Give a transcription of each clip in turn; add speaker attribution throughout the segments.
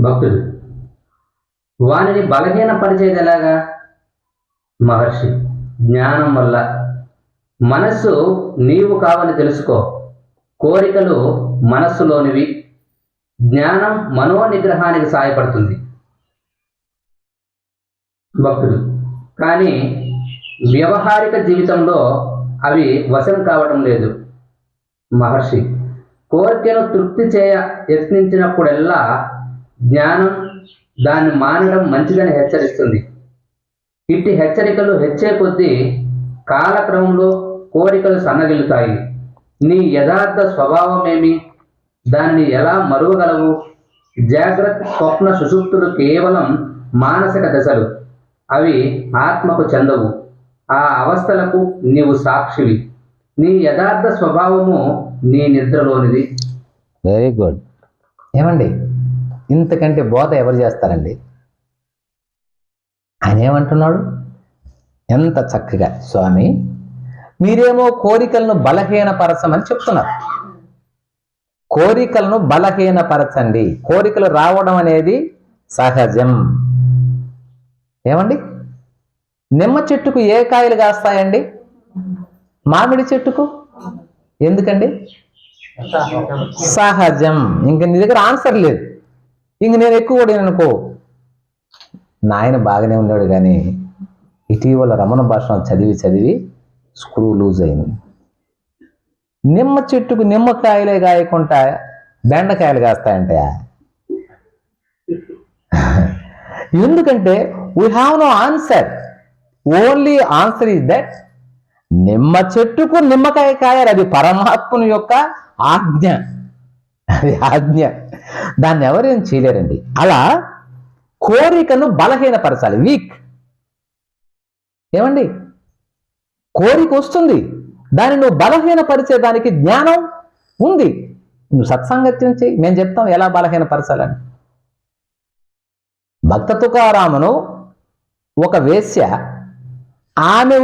Speaker 1: భక్తుడు. వానిని బలహీనపరిచేది ఎలాగా మహర్షి జ్ఞానం వల్ల. మనస్సు నీవు కావని తెలుసుకో. కోరికలు మనస్సులోనివి. జ్ఞానం మనో నిగ్రహానికి సహాయపడుతుంది భక్తుడు. కానీ వ్యవహారిక జీవితంలో అవి వశం కావడం లేదు. మహర్షి కోరికను తృప్తి చేయ యత్నించినప్పుడెల్లా జ్ఞానం దాన్ని మానడం మంచిదని హెచ్చరిస్తుంది. ఇట్టి హెచ్చరికలు హెచ్చే కొద్దీ కాలక్రమంలో కోరికలు సన్నగిల్లుతాయి. నీ యథార్థ స్వభావమేమి? దాన్ని ఎలా మరువగలవు? జాగ్రత్త స్వప్న సుషుప్తులు కేవలం మానసిక దశలు. అవి ఆత్మకు చెందవు. ఆ అవస్థలకు నీవు సాక్షివి. నీ యథార్థ స్వభావము నీ నిద్రలోనిది.
Speaker 2: వెరీ గుడ్ ఏమండి? ఇంతకంటే బోధ ఎవరు చేస్తారండి? ఆయన ఏమంటున్నాడు? ఎంత చక్కగా స్వామి మీరేమో కోరికలను బలహీనపరచమని చెప్తున్నారు. కోరికలను బలహీనపరచండి. కోరికలు రావడం అనేది సహజం. ఏమండి? నిమ్మ చెట్టుకు ఏ కాయలు కాస్తాయండి? మామిడి చెట్టుకు? ఎందుకండి? సహజం. ఇంక నీ దగ్గర ఆన్సర్ లేదు. ఇంక నేను ఎక్కువ కూడా అనుకో. నాయన బాగానే ఉన్నాడు కానీ ఇటీవల రమణ భాష చదివి చదివి స్క్రూ లూజ్ అయింది. నిమ్మ చెట్టుకు నిమ్మకాయలే కాయకుండా బెండకాయలు కాస్తాయంటే ఎందుకంటే we have no answer only answer is that నిమ్మ చెట్టుకు నిమ్మకాయ కాయాలి. అది పరమాత్మను యొక్క ఆజ్ఞ. అది ఆజ్ఞ. దాన్ని ఎవరేం చేయలేరండి. అలా కోరికను బలహీనపరచాలి. వీక్. ఏమండి? కోరిక వస్తుంది. దాన్ని నువ్వు బలహీనపరిచేదానికి జ్ఞానం ఉంది. నువ్వు సత్సంగత్యం చేయి. మేము చెప్తాం ఎలా బలహీనపరచాలని. భక్త తుకారామును ఒక వేశ్య ఆమె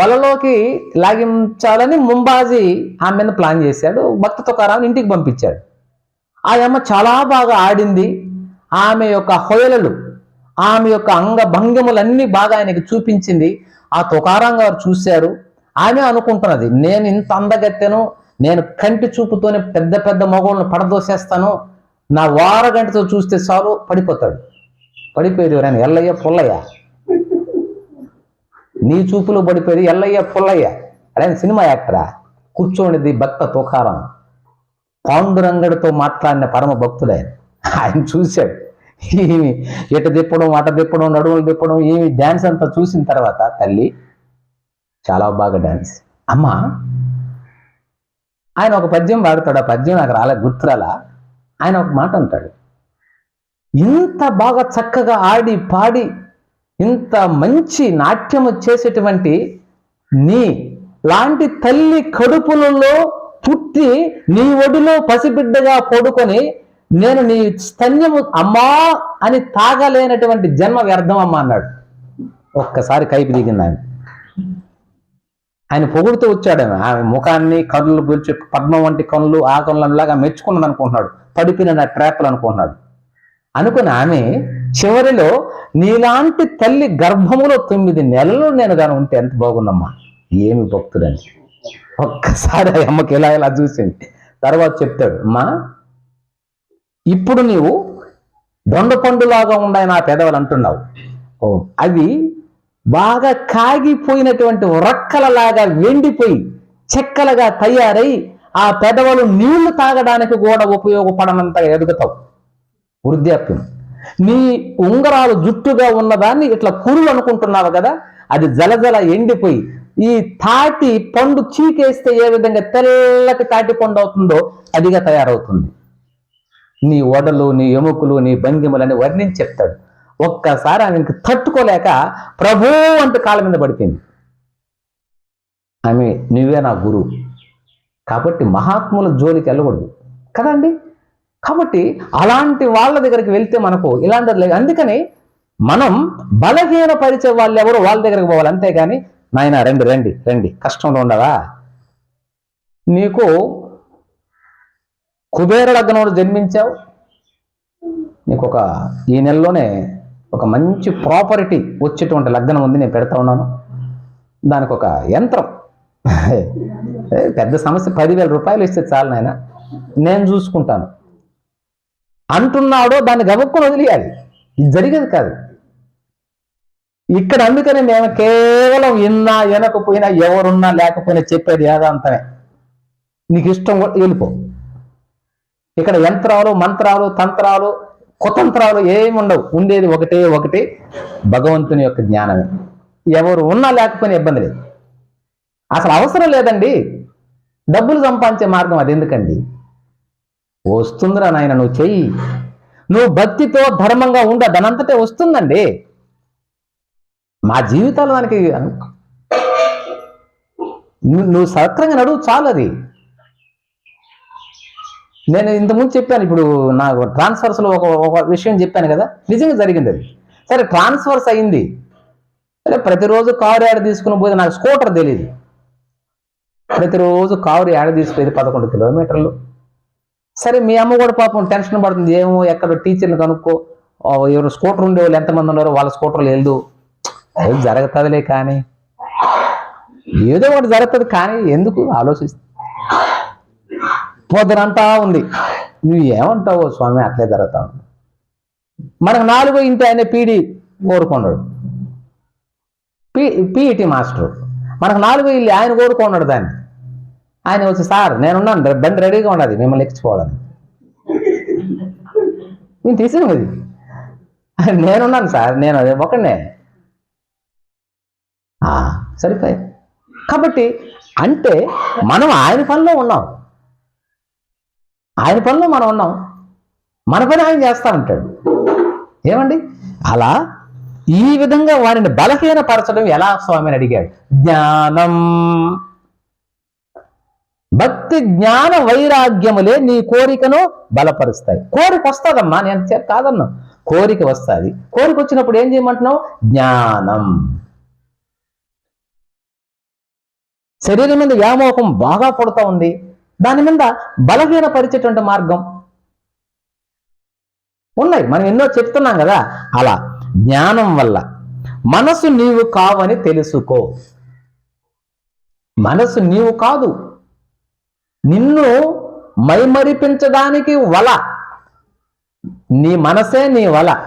Speaker 2: వలలోకి లాగించాలని ముంబాజీ ఆమెను ప్లాన్ చేశాడు. భక్త తుకారాం ఇంటికి పంపించాడు. ఆయమ్మ చాలా బాగా ఆడింది. ఆమె యొక్క హొయలలు ఆమె యొక్క అంగ భంగిములన్నీ బాగా ఆయనకి చూపించింది. ఆ తుకారాం గారు చూశారు. ఆమె అనుకుంటున్నది నేను ఇంత అందగత్తెను నేను కంటి చూపుతోనే పెద్ద పెద్ద మగవాళ్ళను పడదోసేస్తాను. నా వారగంటతో చూస్తే చాలు పడిపోతాడు. పడిపోయేది ఎవరైనా? ఎల్లయ్య పుల్లయ్య. నీ చూపులో పడిపోయేది ఎల్లయ్య పుల్లయ్య. అదే సినిమా యాక్టరా? కూర్చోనిది భక్త తుకారం. పాండురంగడితో మాట్లాడిన పరమ భక్తుడు ఆయన. ఆయన చూశాడు. ఏమి ఇట తిప్పడం అట తిప్పడం నడువులు తిప్పడం ఏమి డ్యాన్స్ అంతా చూసిన తర్వాత తల్లి చాలా బాగా డ్యాన్స్. అమ్మా ఆయన ఒక పద్యం పాడతాడు. ఆ పద్యం నాకు రాలే గుర్తురాలా ఆయన ఒక మాట అంటాడు. ఇంత బాగా చక్కగా ఆడి పాడి ఇంత మంచి నాట్యము చేసేటువంటి నీ లాంటి తల్లి కడుపులలో పుట్టి నీ ఒడిలో పసిబిడ్డగా పడుకొని నేను నీ స్తన్యము అమ్మా అని తాగలేనటువంటి జన్మ వ్యర్థం అమ్మా అన్నాడు. ఒక్కసారి కైపు దిగింది ఆయన. ఆయన పొగుడుతూ వచ్చాడు ఆమె ఆమె ముఖాన్ని కళ్ళు పిలిచి పద్మం వంటి కళ్ళు ఆ కళ్ళలాగా మెచ్చుకున్నది అనుకుంటున్నాడు. పడిపిన నా ట్రాప్లు అనుకుంటున్నాడు. అనుకుని ఆమె చివరిలో నీలాంటి తల్లి గర్భములో తొమ్మిది నెలలు నేను కానీ ఉంటే ఎంత బాగుందమ్మా? ఏమి భక్తుడని. ఒక్కసారి అమ్మకి ఇలా ఇలా చూసింది? తర్వాత చెప్తాడు అమ్మా ఇప్పుడు నీవు దొండ పండులాగా ఉన్నాయి నా పెదవులు అంటున్నావు అవి బాగా కాగిపోయినటువంటి రక్కలలాగా వెండిపోయి చెక్కలుగా తయారై ఆ పెదవులు నీళ్ళు తాగడానికి కూడా ఉపయోగపడనంతగా ఎదుగుతావు. వృద్ధాప్యం. నీ ఉంగరాలు జుట్టుగా ఉన్నదాన్ని ఇట్లా కురులు అనుకుంటున్నావు కదా అది జలజల ఎండిపోయి ఈ తాటి పండు చీకేస్తే ఏ విధంగా తెల్లటి తాటి పండు అవుతుందో అదిగా తయారవుతుంది. నీ ఒడలు నీ ఎముకలు నీ భంగిమలని వర్ణించి చెప్తాడు. ఒక్కసారి ఆమెకి తట్టుకోలేక ప్రభు అంటూ కాళ్ళ మీద పడిపోయింది. ఆమె నువ్వే నా గురువు కాబట్టి మహాత్ముల జోలికి వెళ్ళకూడదు. కదండి? కాబట్టి అలాంటి వాళ్ళ దగ్గరికి వెళ్తే మనకు ఇలాంటి లేదు. అందుకని మనం బలహీన పరిచే వాళ్ళు ఎవరు వాళ్ళ దగ్గరికి పోవాలి. అంతేగాని నాయన రండి రండి రండి. కష్టంలో ఉండవా? నీకు కుబేర లగ్నంలో జన్మించావు. నీకు ఒక ఈ నెలలోనే ఒక మంచి ప్రాపర్టీ వచ్చేటువంటి లగ్నం ఉంది నేను పెడతా ఉన్నాను. దానికి ఒక యంత్రం. పెద్ద సమస్య పదివేల రూపాయలు ఇస్తే చాలు నాయన. నేను చూసుకుంటాను. అంటున్నాడో దాన్ని గబుక్కుని వదిలేయాలి. ఇది జరిగేది కాదు. ఇక్కడ అందుకని మేము కేవలం ఇన్నా వినకపోయినా ఎవరున్నా లేకపోయినా చెప్పేది ఏదాంతమే. నీకు ఇష్టం కూడా వెళ్ళిపో. ఇక్కడ యంత్రాలు మంత్రాలు తంత్రాలు కుతంత్రాలు ఏమి ఉండవు. ఉండేది ఒకటే ఒకటి భగవంతుని యొక్క జ్ఞానమే. ఎవరు ఉన్నా లేకపోయినా ఇబ్బంది లేదు. అసలు అవసరం లేదండి. డబ్బులు సంపాదించే మార్గం అది ఎందుకండి? వస్తుందిరా నాయన నువ్వు చెయ్యి. నువ్వు భక్తితో ధర్మంగా ఉండ దానంతటే వస్తుందండి. మా జీవితాలు దానికి నువ్వు నువ్వు సక్రంగా నడువు చాలు అది. నేను ఇంతకుముందు చెప్పాను ఇప్పుడు నాకు ట్రాన్స్ఫర్స్లో ఒక ఒక విషయం చెప్పాను కదా నిజంగా జరిగింది అది. సరే ట్రాన్స్ఫర్స్ అయింది. సరే ప్రతిరోజు కారు యాడ తీసుకుని పోతే నాకు స్కూటర్ తెలియదు ప్రతిరోజు కారు యాడ తీసుకుపోయేది పదకొండు కిలోమీటర్లు. సరే మీ అమ్మ కూడా పాపం టెన్షన్ పడుతుంది ఏమో ఎక్కడ టీచర్ని కనుక్కో ఎవరు స్కూటర్ ఉండే వాళ్ళు ఎంతమంది ఉన్నారో వాళ్ళ స్కూటర్లు వెళ్దు. ఏం జరుగుతుందిలే కానీ. ఏదో ఒకటి జరుగుతుంది కానీ ఎందుకు ఆలోచిస్తుంది పొద్దునంతా ఉంది. నువ్వు ఏమంటావో స్వామి అట్లే జరుగుతా ఉంది. మనకు నాలుగో ఇంటి ఆయన పీడి కోరుకున్నాడు. P PET master. మనకు నాలుగో ఇల్లు ఆయన కోరుకున్నాడు దాన్ని. ఆయన వచ్చి సార్ నేనున్నాను బండి రెడీగా ఉన్నది మిమ్మల్ని ఎక్కించుకోవడానికి. నేను తీసిన అది నేనున్నాను సార్ నేను అదే ఒకనే సరిపోయి కాబట్టి అంటే మనం ఆయన పనిలో ఉన్నాం. ఆయన పనిలో మనం ఉన్నాం. మన పని ఆయన చేస్తా ఉంటాడు. ఏమండి? అలా ఈ విధంగా వారిని బలహీనపరచడం ఎలా స్వామిని అడిగాడు. జ్ఞానం. భక్తి జ్ఞాన వైరాగ్యములే నీ కోరికను బలపరుస్తాయి. కోరిక వస్తుందమ్మా నేను కాదన్నా. కోరిక వస్తుంది. కోరిక వచ్చినప్పుడు ఏం చేయమంటున్నావు? జ్ఞానం. శరీరం మీద వ్యామోహం బాగా పుడతా ఉంది. దాని మీద బలహీనపరిచేటువంటి మార్గం ఉన్నాయి. మనం ఎన్నో చెప్తున్నాం కదా. అలా జ్ఞానం వల్ల మనసు నీవు కావని తెలుసుకో. మనసు నీవు కాదు. నిన్ను మైమరిపించడానికి వల. నీ మనసే నీ వల.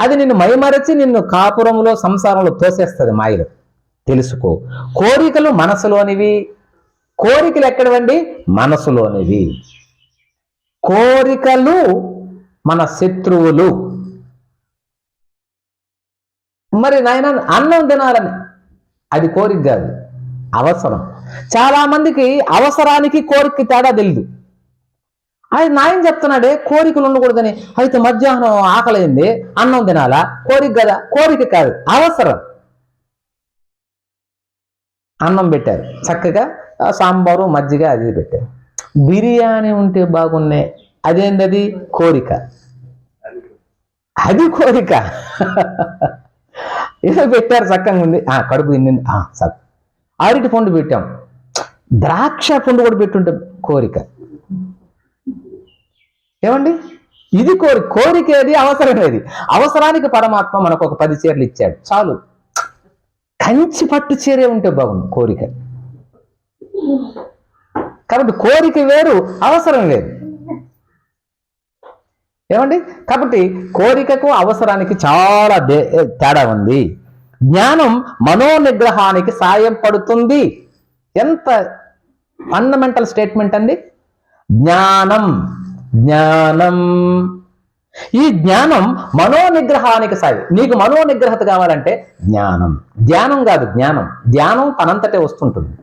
Speaker 2: అది నిన్ను మైమరచి నిన్ను కాపురంలో సంసారంలో తోసేస్తుంది మాయలు. తెలుసుకో. కోరికలు మనసులోనివి. కోరికలు ఎక్కడవండి? మనసులోనివి. కోరికలు మన శత్రువులు. మరి నాయన అన్నం తినాలని. అది కోరిక కాదు అవసరం. చాలా మందికి అవసరానికి కోరిక తేడా తెలియదు అది నాయన చెప్తున్నాడే కోరికలు ఉండకూడదని. అయితే మధ్యాహ్నం ఆకలైంది అన్నం తినాలా? కోరిక కదా కోరిక కాదు అవసరం. అన్నం పెట్టారు. చక్కగా సాంబారు మజ్జిగ అది పెట్టారు. బిర్యానీ ఉంటే బాగున్నాయి. అదేంటది కోరిక. అది కోరిక. ఏదో పెట్టారు చక్కగా ఉంది. ఆ కడుపు తిన్నింది ఆ అరటి పండు పెట్టాం. ద్రాక్ష పండు కూడా పెట్టుంటే కోరిక. ఏమండి? ఇది కోరి కోరిక ఏది? అవసరం ఏది? అవసరానికి పరమాత్మ మనకు ఒక పది చీరలు ఇచ్చాడు. చాలు. కంచి పట్టు చీరే ఉంటే బాగుంది కోరిక. కాబట్టి కోరిక వేరు అవసరం వేరు ఏమండి? కాబట్టి కోరికకు అవసరానికి చాలా దే- తేడా ఉంది. జ్ఞానం మనోనిగ్రహానికి సాయం పడుతుంది. ఎంత ఫండమెంటల్ స్టేట్మెంట్ అండి? జ్ఞానం జ్ఞానం. ఈ జ్ఞానం మనోనిగ్రహానికి సాయి. నీకు మనోనిగ్రహత కావాలంటే జ్ఞానం. ధ్యానం కాదు జ్ఞానం. ధ్యానం తనంతటే వస్తుంటుంది.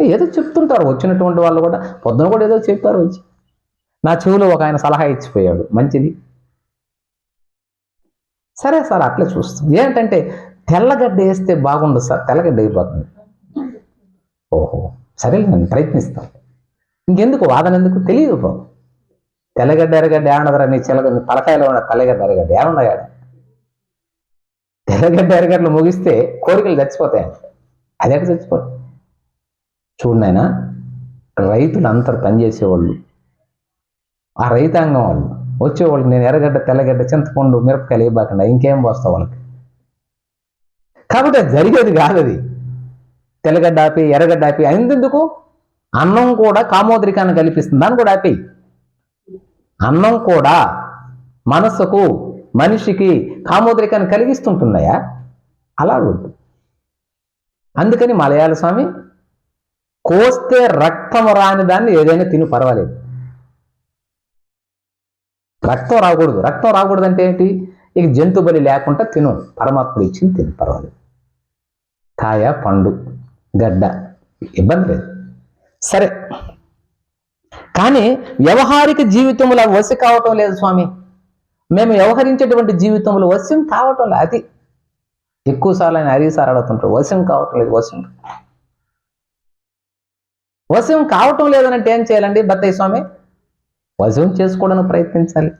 Speaker 2: ఏదో చెప్తుంటారు వచ్చినటువంటి వాళ్ళు కూడా. పొద్దున కూడా ఏదో చెప్పారు వచ్చి. నా చెవులో ఒక ఆయన సలహా ఇచ్చిపోయాడు. మంచిది. సరే సార్ అట్లే చూస్తాం. ఏంటంటే తెల్లగడ్డ వేస్తే బాగుండదు సార్. తెల్లగడ్డ అయిపోతుంది. ఓహో సరే నేను ప్రయత్నిస్తాను. ఇంకెందుకు? వాదన ఎందుకు? తెలియదు బాబు. తెల్లగడ్డ ఎర్రగడ్డ ఏమన్నదరా నీ చెల్లగ నీ తలకాయలో ఉన్న తెల్లగడ్డ ఎర్రగడ్డ ఏమన్నాయాడ తెల్లగడ్డ ఎరగడ్డలు ముగిస్తే కోరికలు చచ్చిపోతాయంట అదెక్కడ చచ్చిపోతాయి? చూడు నాయనా రైతులు అంతరు పనిచేసేవాళ్ళు ఆ రైతాంగం వాళ్ళు వచ్చేవాళ్ళు నేను ఎర్రగడ్డ తెల్లగడ్డ చింతపండు మిరపకాయలు ఇవ్వకుండా ఇంకేం పోస్తా వాళ్ళకి? కాబట్టి అది జరిగేది కాదు అది. తెల్లగడ్డ ఆపి ఎర్రగడ్డ ఆపి ఎందుకు? అన్నం కూడా కామోద్రికాన్ని కల్పిస్తుంది. దాన్ని కూడా ఆపేయి. అన్నం కూడా మనసుకు మనిషికి కామోద్రికాన్ని కలిగిస్తుంటున్నాయా అలా వద్దు అందుకని మలయాళ స్వామి కోస్తే రక్తం రాని దాన్ని ఏదైనా తిను పర్వాలేదు. రక్తం రాకూడదు. రక్తం రాకూడదు అంటే ఏంటి? ఇక జంతు బలి లేకుండా తిను. పరమాత్ముడు ఇచ్చింది తిను పర్వాలేదు. కాయ పండు గడ్డ ఇబ్బంది లేదు. సరే. కానీ వ్యవహారిక జీవితంలో వసి కావటం లేదు స్వామి. మేము వ్యవహరించేటువంటి జీవితంలో వశ్యం కావటం లేదు. అది ఎక్కువసార్లు ఆయన హరి సార్ అడుగుతుంటారు వశం కావటం లేదు వశం వశం కావటం లేదనంటే ఏం చేయాలండి బత్తయ్య స్వామి? వశం చేసుకోవడానికి ప్రయత్నించాలి.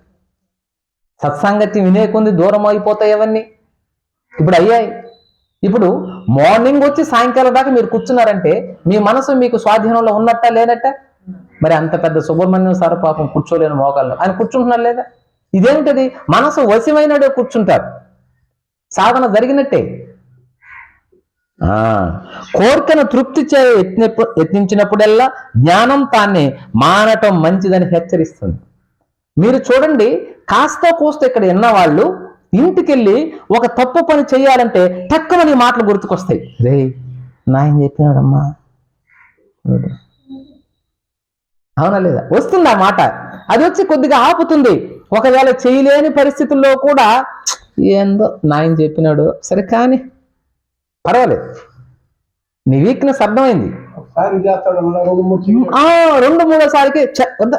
Speaker 2: సత్సంగతి వినే కొంది దూరం అయిపోతాయి అవన్నీ. ఇప్పుడు అయ్యాయి. ఇప్పుడు మార్నింగ్ వచ్చి సాయంకాలం దాకా మీరు కూర్చున్నారంటే మీ మనసు మీకు స్వాధీనంలో ఉన్నట్ట లేనట్ట? మరి అంత పెద్ద సుబ్రహ్మణ్యం సార్ పాపం కూర్చోలేని మోకాళ్ళు ఆయన కూర్చుంటున్నారు లేదా? ఇదేంటది? మనసు వశమైనడే కూర్చుంటారు. సాధన జరిగినట్టే. ఆ కోరికను తృప్తి చే యత్నించినప్పుడల్లా జ్ఞానం తాన్ని మానటం మంచిదని హెచ్చరిస్తుంది. మీరు చూడండి కాస్త కూస్త ఇక్కడ ఉన్న వాళ్ళు ఇంటికెళ్ళి ఒక తప్పు పని చేయాలంటే తక్కువ ఈ మాటలు గుర్తుకొస్తాయి. రే నాయన చెప్పినాడమ్మా. అవునా లేదా? వస్తుంది ఆ మాట? అది వచ్చి కొద్దిగా ఆపుతుంది. ఒకవేళ చేయలేని పరిస్థితుల్లో కూడా ఏందో నాయన చెప్పినాడు. సరే కానీ పర్వాలేదు. నీ వీక్నెస్ అర్థమైంది.
Speaker 3: రెండు మూడు
Speaker 2: వద్దా.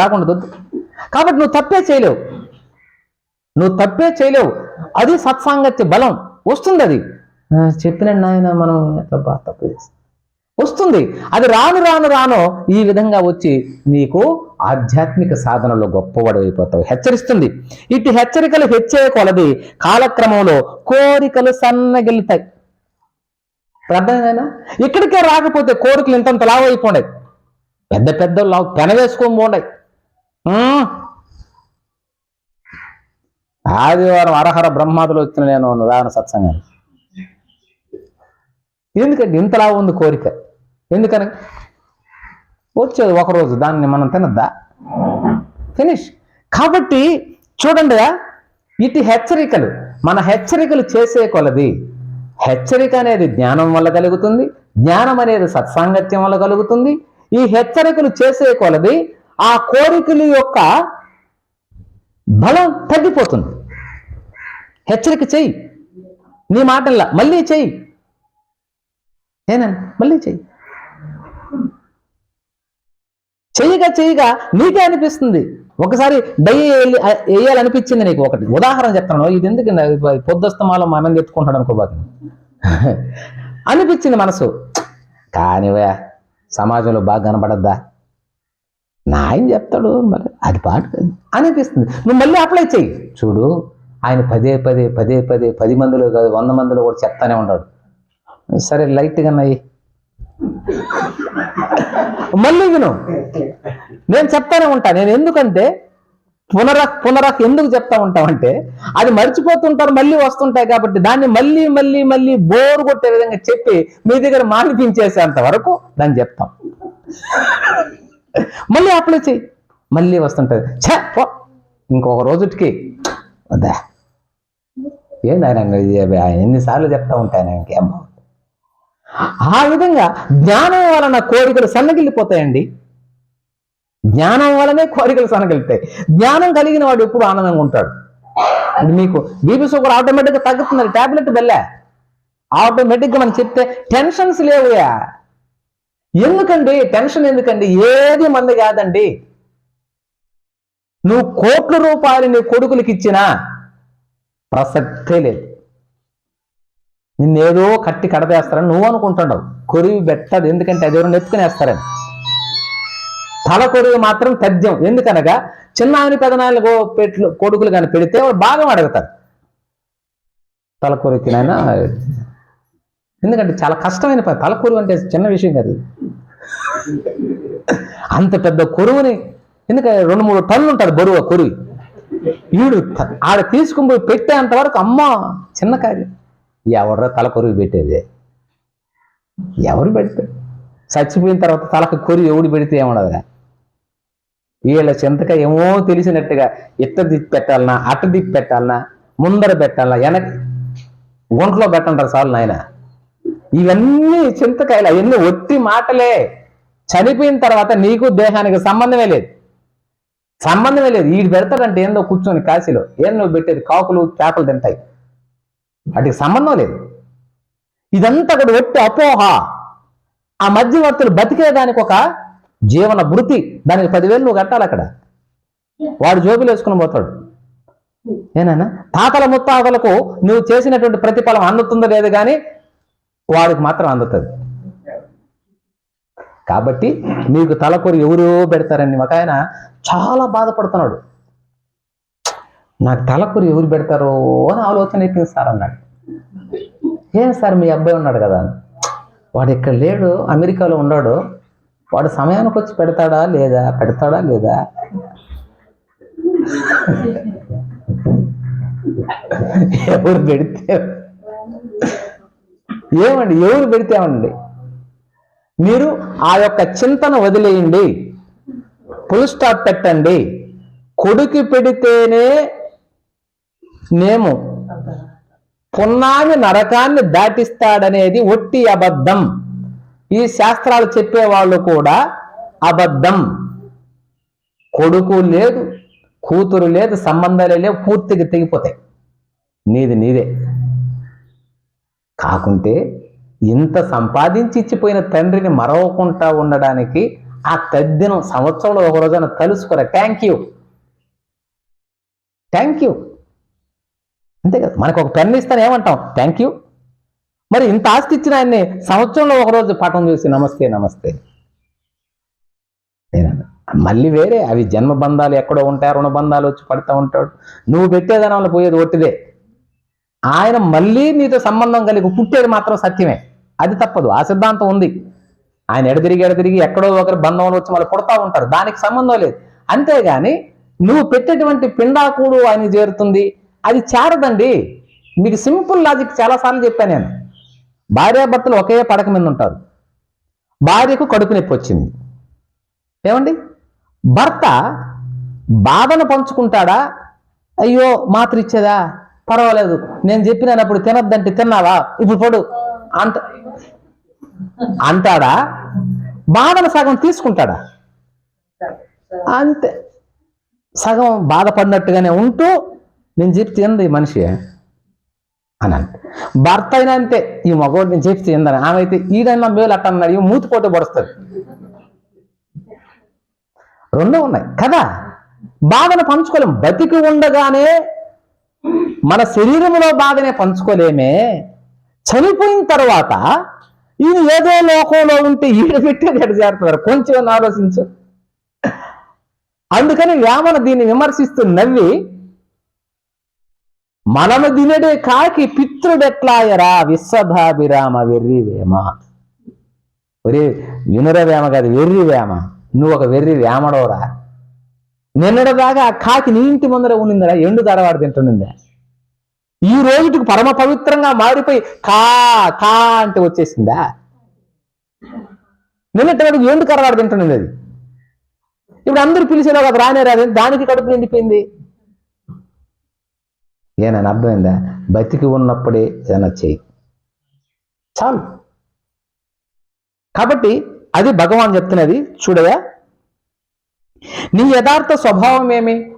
Speaker 2: బాగుండదు వద్దు. కాబట్టి నువ్వు తప్పే చేయలేవు. నువ్వు తప్పే చేయలేవు. అది సత్సాంగత్య బలం. వస్తుంది అది. చెప్పిన నాయన మనం ఎంత బాగా తప్పు చేస్తాం? వస్తుంది. అది రాను రాను రాను ఈ విధంగా వచ్చి నీకు ఆధ్యాత్మిక సాధనలో గొప్పవాడు అయిపోతావు. హెచ్చరిస్తుంది. ఇటు హెచ్చరికలు హెచ్చే కొలది కాలక్రమంలో కోరికలు సన్నగిలుతాయి ఇప్పుడు అర్థమైందేనా ఇక్కడికే రాకపోతే కోరికలు ఇంతంత లావు అయిపోండాయి పెద్ద పెద్ద లావు పెనవేసుకొని పోండాయి ఆదివారం అరహర బ్రహ్మాదులు వచ్చిన నేను రాను సత్సంగాన్ని ఎందుకంటే ఇంతలా ఉంది కోరిక? ఎందుకని? వచ్చేది ఒకరోజు దాన్ని మనం తినద్దా? ఫినిష్ కాబట్టి చూడండి ఇటు హెచ్చరికలు. మన హెచ్చరికలు చేసే కొలది. హెచ్చరిక అనేది జ్ఞానం వల్ల కలుగుతుంది జ్ఞానం అనేది సత్సాంగత్యం వల్ల కలుగుతుంది. ఈ హెచ్చరికలు చేసే కొలది ఆ కోరికల యొక్క బలం తగ్గిపోతుంది. హెచ్చరిక చెయ్యి. నీ మాటల్లా మళ్ళీ చెయ్యి. ఏనండి మళ్ళీ చెయ్యి. చేయగా చెయ్యగా నీకే అనిపిస్తుంది. ఒకసారి డై వేయాలనిపించింది నీకు ఒకటి. ఉదాహరణ చెప్తాను ఇది ఎందుకు పొద్దుస్తమాలో మనం ఎత్తుకుంటాడు అనుకోబాకు అనిపించింది మనసు. కానివే సమాజంలో బాగా కనపడద్దా? నాయన చెప్తాడు మరి అది పాటు అనిపిస్తుంది. నువ్వు మళ్ళీ అప్లై చెయ్యి. చూడు ఆయన పదే పదే పదే పదే పది మందిలో కాదు వంద మందిలో కూడా చెప్తానే ఉంటాడు. సరే లైట్గా నయ్యి. మళ్ళీ విను. నేను చెప్తానే ఉంటా. నేను ఎందుకంటే పునర పునరక్ ఎందుకు చెప్తా ఉంటామంటే అది మర్చిపోతుంటారు మళ్ళీ వస్తుంటాయి కాబట్టి దాన్ని మళ్ళీ మళ్ళీ మళ్ళీ బోర్ కొట్టే విధంగా చెప్పి మీ దగ్గర మానిపించేసేంత వరకు దాన్ని చెప్తాం. మళ్ళీ అప్లై చెయ్యి మళ్ళీ వస్తుంటది. ఛ పో. ఇంకొక రోజుటికి. అదే. ఏంది ఆయన ఇది ఆయన ఎన్నిసార్లు చెప్తా ఉంటాను ఇంకేం బాగుంది ఆ విధంగా జ్ఞానం వలన కోరికలు సన్నగిల్లిపోతాయండి. జ్ఞానం వలనే కోరికలు సన్నగిలుతాయి జ్ఞానం కలిగిన వాడు ఎప్పుడు ఆనందంగా ఉంటాడు. మీకు బీపీ షుగర్ ఆటోమేటిక్గా తగ్గుతుంది టాబ్లెట్ బెల్లే. ఆటోమేటిక్గా మనం చెప్తే టెన్షన్స్ లేవుయా? ఎందుకండి? టెన్షన్ ఎందుకండి? ఏది మంది కాదండి. నువ్వు కోట్ల రూపాయలు నీ కొడుకులకి ఇచ్చినా ప్రసక్తే లేదు. నిన్నేదో కట్టి కడతేస్తారని నువ్వు అనుకుంటున్నావు. కొరివి పెట్టదు ఎందుకంటే అది ఎవరు ఎత్తుకునేస్తారని తల కొరివి మాత్రం తథ్యం. ఎందుకనగా చిన్న ఆయన పెదనాలు పెట్లు కొడుకులు కానీ పెడితే బాగా అడుగుతారు. తల కొరికినైనా ఎందుకంటే చాలా కష్టమైన పని. తల కొరువు అంటే చిన్న విషయం కాదు. అంత పెద్ద కొరువుని ఎందుకంటే రెండు మూడు టన్నులు ఉంటుంది బరువు ఆ కొరువు. ఈడు ఆడ తీసుకుని పోయి పెట్టేంత వరకు అమ్మ చిన్న కార్యం. ఎవడ్రా తల కొరుగు పెట్టేది. ఎవరు పెడతారు చచ్చిపోయిన తర్వాత తలకు కొరి ఎవడు పెడితే ఏమన్నదిగా వీళ్ళ చింతక ఏమో తెలిసినట్టుగా ఇట్ట దిక్కు పెట్టాలనా అట్ట దిప్పి పెట్టాలనా ముందర పెట్టాలనా వెనక గుంట్లో పెట్టంటారు చాలు నాయన. ఇవన్నీ చింతకాయలు అవన్నీ ఒత్తి మాటలే. చనిపోయిన తర్వాత నీకు దేహానికి సంబంధమే లేదు. సంబంధమే లేదు. వీడు పెడతాడంటే ఏందో కూర్చొని కాశీలో. ఏం నువ్వు పెట్టేది? కాకులు చేపలు తింటాయి. వాటికి సంబంధం లేదు. ఇదంతా కూడా ఒట్టి అపోహ. ఆ మధ్యవర్తులు బతికేదానికి ఒక జీవన వృత్తి. దానికి పదివేలు నువ్వు కట్టాలి అక్కడ. వాడు జోబులు వేసుకుని పోతాడు. ఏనాయనా తాతల ముత్తాతలకు నువ్వు చేసినటువంటి ప్రతిఫలం అందుతుందో లేదు కానీ వాడికి మాత్రం అందుతుంది. కాబట్టి నీకు తలకొరి ఎవరో పెడతారని ఒక ఆయన చాలా బాధపడుతున్నాడు. నాకు తలకొరి ఎవరు పెడతారో అని ఆలోచన అయిపోయింది సార్ అన్నాడు. ఏం సార్ మీ అబ్బాయి ఉన్నాడు కదా? వాడు ఇక్కడ లేడు అమెరికాలో ఉన్నాడు. వాడు సమయానికి వచ్చి పెడతాడా లేదా? పెడతాడా లేదా? ఎవరు పెడితే? ఏమండి ఎవరు పెడితే ఏమండి? మీరు ఆ యొక్క చింతన వదిలేయండి. ఫుల్ స్టాప్ పెట్టండి. కొడుకు పెడితేనే నేము. పున్నామి నరకాన్ని దాటిస్తాడనేది ఒట్టి అబద్ధం. ఈ శాస్త్రాలు చెప్పేవాళ్ళు కూడా అబద్ధం. కొడుకు లేదు కూతురు లేదు సంబంధాలే లేవు పూర్తిగా తెగిపోతాయి. నీది నీదే. కాకుంటే ఇంత సంపాదించి ఇచ్చిపోయిన తండ్రిని మరవకుండా ఉండడానికి ఆ తద్దినం సంవత్సరంలో ఒక రోజున కలుసుకోరా థ్యాంక్ యూ థ్యాంక్ యూ అంతే కదా. మనకు ఒక పెన్ ఇస్తాను ఏమంటాం? థ్యాంక్ యూ మరి ఇంత ఆస్తి ఇచ్చిన ఆయన్ని సంవత్సరంలో ఒక రోజు పాఠం చూసి నమస్తే నమస్తే. మళ్ళీ వేరే అవి జన్మ బంధాలు ఎక్కడో ఉంటాయి రుణ బంధాలు వచ్చి పడుతూ ఉంటాడు. నువ్వు పెట్టేదాని వల్ల పోయేది ఒట్టిదే. ఆయన మళ్ళీ నీతో సంబంధం కలిగి పుట్టేది మాత్రం సత్యమే. అది తప్పదు ఆ సిద్ధాంతం ఉంది. ఆయన ఎడతిరిగి ఎడతిరిగి ఎక్కడో ఒకరి బంధంలో వచ్చి మళ్ళీ పుడతా ఉంటారు. దానికి సంబంధం లేదు. అంతేగాని నువ్వు పెట్టేటువంటి పిండాకుడు ఆయన చేరుతుంది. అది చేరదండి. మీకు సింపుల్ లాజిక్ చాలాసార్లు చెప్పాను నేను. భార్యాభర్తలు ఒకే పడక మీద ఉంటారు. భార్యకు కడుపు నొప్పి వచ్చింది. ఏమండి? భర్త బాధను పంచుకుంటాడా? అయ్యో మాత్ర ఇచ్చేదా? పర్వాలేదు. నేను చెప్పినప్పుడు తినద్దంటే తిన్నావా? ఇప్పుడు పడు. అంట అంటాడా? బాధను సగం తీసుకుంటాడా? అంతే. సగం బాధపడినట్టుగానే ఉంటూ నేను చెప్తే ఏంది ఈ మనిషి? అని అంట భర్త అయినా అంతే ఈ మగవాడు నేను చెప్తే ఏందని. ఆమె అయితే ఈడైనా మేలు అట్ట అన్నాడు ఈ మూతి పొడుస్తుంది రెండూ ఉన్నాయి. కదా? బాధను పంచుకోలేం. బతికి ఉండగానే మన శరీరంలో బాధనే పంచుకోలేమే. చనిపోయిన తర్వాత ఈయన ఏదో లోకంలో ఉంటే ఈడ పెట్టి చేరుతున్నారు కొంచెం ఆలోచించు. అందుకని వేమన దీన్ని విమర్శిస్తూ నవ్వి మనము దినడే కాకి పిత్రుడెట్లాయరా? విశ్వభాభిరామ వెర్రి వేమ ఒరే వినురవేమ కాదు వెర్రి వేమ నువ్వు ఒక వెర్రి వేమడోరా? నిన్నటిదాకా ఆ కాకి నీ ఇంటి ముందర ఉన్నిందిరా ఎండు దరవాడు తింటున్నదా ఈ రోజుకి పరమ పవిత్రంగా మారిపోయి కా కా అంటే వచ్చేసిందా? నిన్నటి వాడికి ఎండు కరవాడు తింటున్నది అది. ఇప్పుడు అందరూ పిలిచేలో ఒక రానే దానికి కడుపు నిండిపోయింది. ఏనని అర్థమైందా? బతికి ఉన్నప్పుడే ఏదైనా చేయి. చాలు. కాబట్టి అది భగవాన్ చెప్తున్నది చూడయా? నీ యథార్థ స్వభావం ఏమి?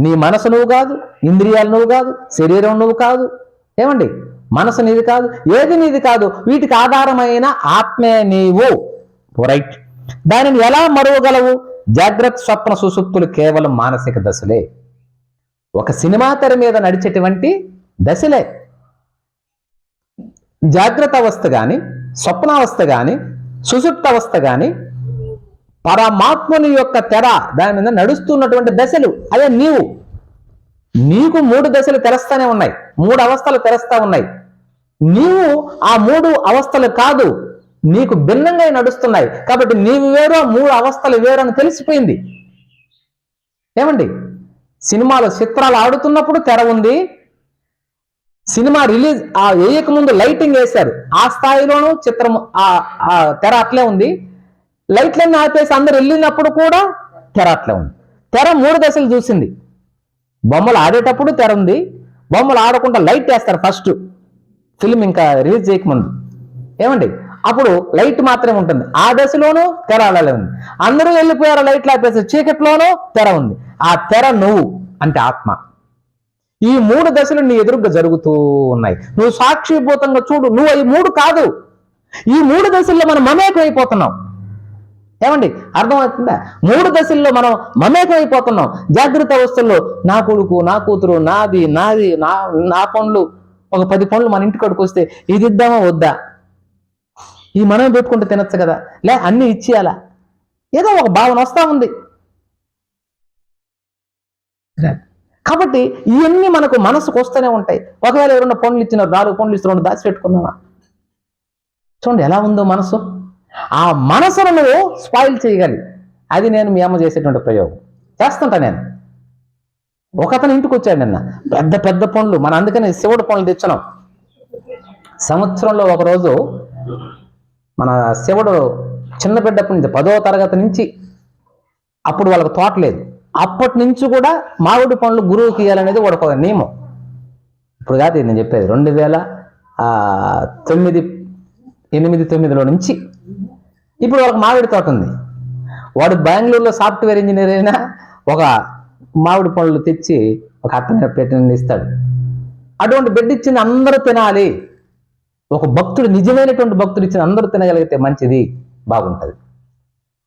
Speaker 2: నీ మనసు నువ్వు కాదు ఇంద్రియాలు నువ్వు కాదు శరీరం నువ్వు కాదు. ఏమండి? మనసు నీది కాదు ఏది నీది కాదు వీటికి ఆధారమైన ఆత్మే నీవు. రైట్ దానిని ఎలా మరువగలవు? జాగ్రత్త స్వప్న సుసుప్తులు కేవలం మానసిక దశలే. ఒక సినిమా తెర మీద నడిచేటువంటి దశలే. జాగ్రత్త అవస్థ కానీ స్వప్నావస్థ కానీ సుసుప్త అవస్థ కానీ పరమాత్ముని యొక్క తెర దాని మీద నడుస్తున్నటువంటి దశలు అదే నీవు. నీకు మూడు దశలు తెరస్తానే ఉన్నాయి మూడు అవస్థలు తెరస్తా ఉన్నాయి. నీవు ఆ మూడు అవస్థలు కాదు నీకు భిన్నంగా నడుస్తున్నాయి. కాబట్టి నీవు వేరు ఆ మూడు అవస్థలు వేరు అని తెలిసిపోయింది. ఏమండి? సినిమాలో చిత్రాలు ఆడుతున్నప్పుడు తెర ఉంది. సినిమా రిలీజ్ ఆ వేయక ముందు లైటింగ్ వేశారు. ఆ స్థాయిలోనూ చిత్రం ఆ తెర అట్లే ఉంది. లైట్లన్నీ ఆపేసి అందరు వెళ్ళినప్పుడు కూడా తెర అట్లే ఉంది. తెర మూడు దశలు చూసింది. బొమ్మలు ఆడేటప్పుడు తెర ఉంది. బొమ్మలు ఆడకుండా లైట్ వేస్తారు ఫస్ట్. ఫిల్మ్ ఇంకా రిలీజ్ చేయకముందు. ఏమండి? అప్పుడు లైట్ మాత్రమే ఉంటుంది. ఆ దశలోనూ తెర అలాగే ఉంది. అందరూ వెళ్ళిపోయారు లైట్లు ఆపేసి చీకట్లోనూ తెర ఉంది. ఆ తెర నువ్వు అంటే ఆత్మ. ఈ మూడు దశలు నీ ఎదురుగా జరుగుతూ ఉన్నాయి. నువ్వు సాక్షిభూతంగా చూడు. నువ్వు ఈ మూడు కాదు. ఈ మూడు దశల్లో మనం మమేకం అయిపోతున్నాం ఏమండి? అర్థమవుతుందా? మూడు దశల్లో మనం మమేకం అయిపోతున్నాం జాగ్రత్త అవస్థల్లో నా కొడుకు నా కూతురు నాది నాది నా నా పనులు. ఒక పది పనులు మన ఇంటికి వస్తే ఇది ఇద్దామా వద్దా? ఈ మనం పెట్టుకుంటే తినచ్చు కదా. లే అన్ని ఇచ్చేయాలా? ఏదో ఒక భావన వస్తా ఉంది. కాబట్టి ఇవన్నీ మనకు మనసుకు వస్తూనే ఉంటాయి. ఒకవేళ ఎవరైనా పనులు ఇచ్చినారు నాలుగు పనులు ఇస్తున్నారు దాచి పెట్టుకుందామా? చూడండి ఎలా ఉందో మనసు. ఆ మనసును నువ్వు స్పాయిల్ చేయగలి. అది నేను మీ అమ్మ చేసేటువంటి ప్రయోగం. చేస్తుంటా నేను. ఒకతను ఇంటికి వచ్చాడు నిన్న. పెద్ద పెద్ద పనులు మన అందుకని శివుడు పనులు తెచ్చినాం. సంవత్సరంలో ఒకరోజు మన శివుడు చిన్న బిడ్డప్పటి నుంచి పదో తరగతి నుంచి అప్పుడు వాళ్ళకి తోట లేదు. అప్పటి నుంచి కూడా మామిడి పండ్లు గురువుకి ఇవ్వాలనేది కూడా ఒక నియమం. ఇప్పుడు కాదు నేను చెప్పేది. రెండు వేల తొమ్మిది ఎనిమిది తొమ్మిదిలో నుంచి ఇప్పుడు వాళ్ళకి మామిడి తోట ఉంది. వాడు బెంగళూరులో సాఫ్ట్వేర్ ఇంజనీర్ అయినా ఒక మామిడి పండ్లు తెచ్చి ఒక అట్టని పెట్టిన ఇస్తాడు. అటువంటి బిడ్డ ఇచ్చింది అందరూ తినాలి. ఒక భక్తుడు నిజమైనటువంటి భక్తుడు ఇచ్చిన అందరూ తినగలిగితే మంచిది బాగుంటుంది.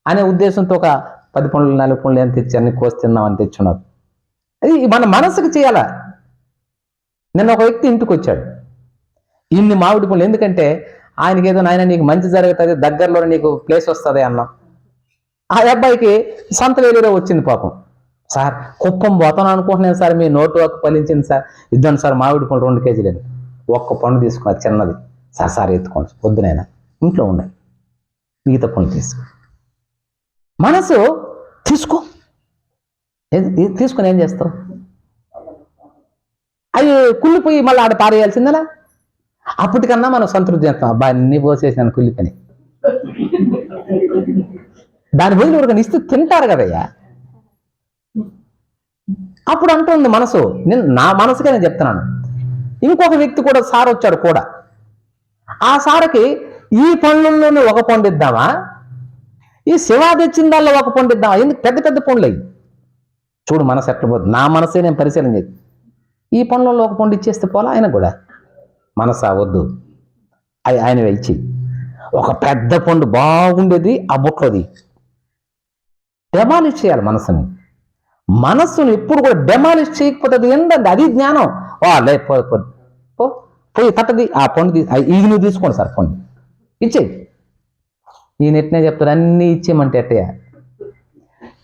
Speaker 2: అనే ఉద్దేశంతో ఒక పది పనులు నాలుగు పనులు ఎంత తెచ్చి అన్ని కోసి తిన్నామని తెచ్చున్నారు. అది మన మనసుకు చేయాలా. నిన్న ఒక వ్యక్తి ఇంటికి వచ్చాడు. ఇన్ని మామిడి పనులు ఎందుకంటే ఆయనకి ఏదో నాయన నీకు మంచి జరుగుతుంది దగ్గరలో నీకు ప్లేస్ వస్తుంది అన్నాం. ఆ అబ్బాయికి సంత వేలులో వచ్చింది పాపం. సార్ కుప్పం పోతాను అనుకుంటున్నాను సార్ మీ నోటు వర్క్ ఫలించింది సార్. ఇద్దాను సార్ మామిడి పండు రెండు కేజీలు ఒక్క పండు తీసుకున్నా చిన్నది. సార్ సార్ ఎత్తుకోండి పొద్దునైనా ఇంట్లో ఉన్నాయి మిగతా పనులు తీసుకో మనసు తీసుకో. తీసుకొని తీసుకుని ఏం చేస్తావు? అవి కుళ్ళిపోయి మళ్ళీ ఆడ పారేయాల్సిందేనా? అప్పటికన్నా మనం సంతృప్తి చేస్తాం అబ్బా అన్ని పోసేసాను కుళ్ళిపోయి దాని బదులు ఎవరికైనా ఇస్తే తింటారు కదయ్యా. అప్పుడు అంటుంది మనసు. నేను నా మనసుకే నేను చెప్తున్నాను. ఇంకొక వ్యక్తి కూడా సార్ వచ్చాడు కూడా. ఆ సారకి ఈ పండ్లలోనే ఒక పండు ఇద్దామా? ఈ శివ తెచ్చిందాల్లో ఒక పండు ఇద్దామా? ఎందుకు పెద్ద పెద్ద పండ్లు అయ్యి? చూడు మనసు ఎట్లా పోతుంది. నా మనసే నేను పరిశీలన చేసి. ఈ పండ్లలో ఒక పండు ఇచ్చేస్తే పోలా ఆయన కూడా. మనసు అవద్దు అవి ఆయన ఇచ్చి ఒక పెద్ద పండు బాగుండేది ఆ బుట్లోది డెమాలిష్ చేయాలి మనసుని. మనస్సును ఎప్పుడు కూడా డెమాలిష్ చేయకపోతే అది ఏంటంటే అది జ్ఞానం. వా లే పో. పోయి తట్టది ఆ పండు ఇది నువ్వు తీసుకోండి సార్ పండు ఇచ్చే ఈయన ఎట్నే చెప్తారు అన్నీ ఇచ్చేయమంటే ఎట్టయ్య?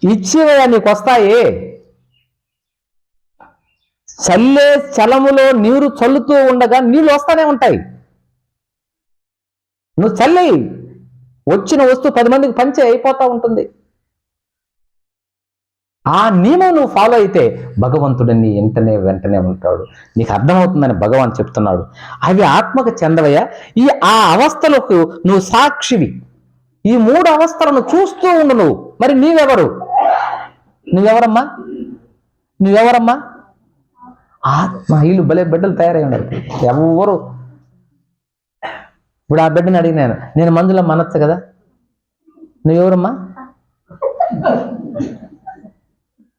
Speaker 2: ఇచ్చేవయ్యా నీకు వస్తాయే చల్లే చలములో నీరు చల్లుతూ ఉండగా నీళ్ళు వస్తానే ఉంటాయి. నువ్వు చల్లేయి. వచ్చిన వస్తువు పది మందికి పంచే అయిపోతూ ఉంటుంది. ఆ నియమం నువ్వు ఫాలో అయితే భగవంతుడు నీ వెంటనే వెంటనే ఉంటాడు. నీకు అర్థమవుతుందని భగవాన్ చెప్తున్నాడు. అవి ఆత్మకు చెందవయ్యా. ఈ ఆ అవస్థలకు నువ్వు సాక్షివి. ఈ మూడు అవస్థలను చూస్తూ ఉండు నువ్వు. మరి నీవెవరు? నువ్వెవరమ్మా? నువ్వెవరమ్మా? ఆత్మ. వీళ్ళు భలే బిడ్డలు తయారై ఉన్నారు. ఎవరు? ఇప్పుడు ఆ బిడ్డని అడిగినాను నేను. మందులో మనచ్చు కదా? నువ్వెవరమ్మా?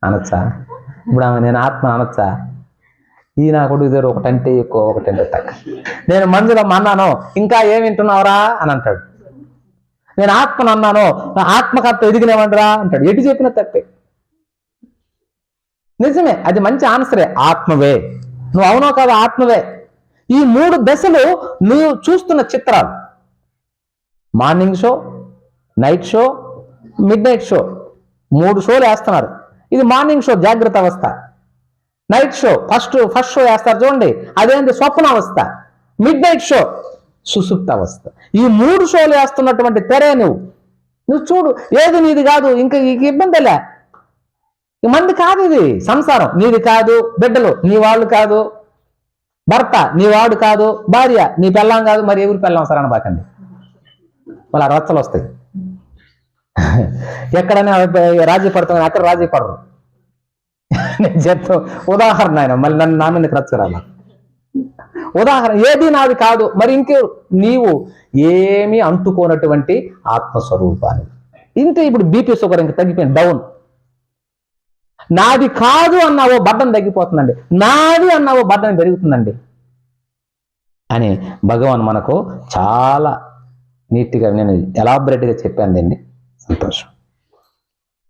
Speaker 2: అనొచ్చా? ఇప్పుడు ఆమె నేను ఆత్మ అనొచ్చా? ఈ నా కొడుకు దగ్గర ఒకటంటే ఎక్కువ ఒకటంటే తక్కువ. నేను మందులో అన్నాను ఇంకా ఏం వింటున్నావురా? అని అంటాడు. నేను ఆత్మను అన్నాను నా ఆత్మకర్త ఎదిగినేమంటరా అంటాడు. ఎటు చెప్పినా తప్పే. నిజమే అది మంచి ఆన్సరే ఆత్మవే. నువ్వు అవునో కాదు ఆత్మవే. ఈ మూడు దశలు నువ్వు చూస్తున్న చిత్రాలు. Morning show night show midnight show. మూడు షోలు వేస్తున్నారు. మార్నింగ్ షో జాగ్రత్త అవస్థ. Night show first first show వేస్తారు చూడండి. అదేంటి స్వప్న అవస్థ. మిడ్ నైట్ షో సుసుప్త అవస్థ. ఈ మూడు షోలు వేస్తున్నటువంటి తెరే నువ్వు. నువ్వు చూడు ఏది నీది కాదు ఇంకా ఇంక ఇబ్బందిలే ఇక మంది కాదు ఇది సంసారం. నీది కాదు బిడ్డలు. నీ వాళ్ళు కాదు. భర్త నీ వాడు కాదు. భార్య నీ పెళ్ళాం కాదు. మరి ఎవరు పెళ్ళాం సరే అనబాకండి? వాళ్ళ రచ్చలు వస్తాయి. ఎక్కడైనా రాజీ పడుతున్నా అక్కడ రాజీ పడరు. నేను చెప్తా ఉదాహరణ ఆయన మళ్ళీ నన్ను నా మీద రచ్చరాల ఉదాహరణ ఏది నాది కాదు మరి ఇంకే? నీవు ఏమీ అంటుకోనటువంటి ఆత్మస్వరూపాన్ని. ఇంతే ఇప్పుడు బీపీ షుగర్ ఇంక తగ్గిపోయింది డౌన్ నాది కాదు అన్నావో బడ్డం తగ్గిపోతుందండి. నాది అన్నావో బడ్డం పెరుగుతుందండి. అని భగవాన్ మనకు చాలా నీట్గా నేను ఎలాబరేట్గా చెప్పాను అండి సంతోషం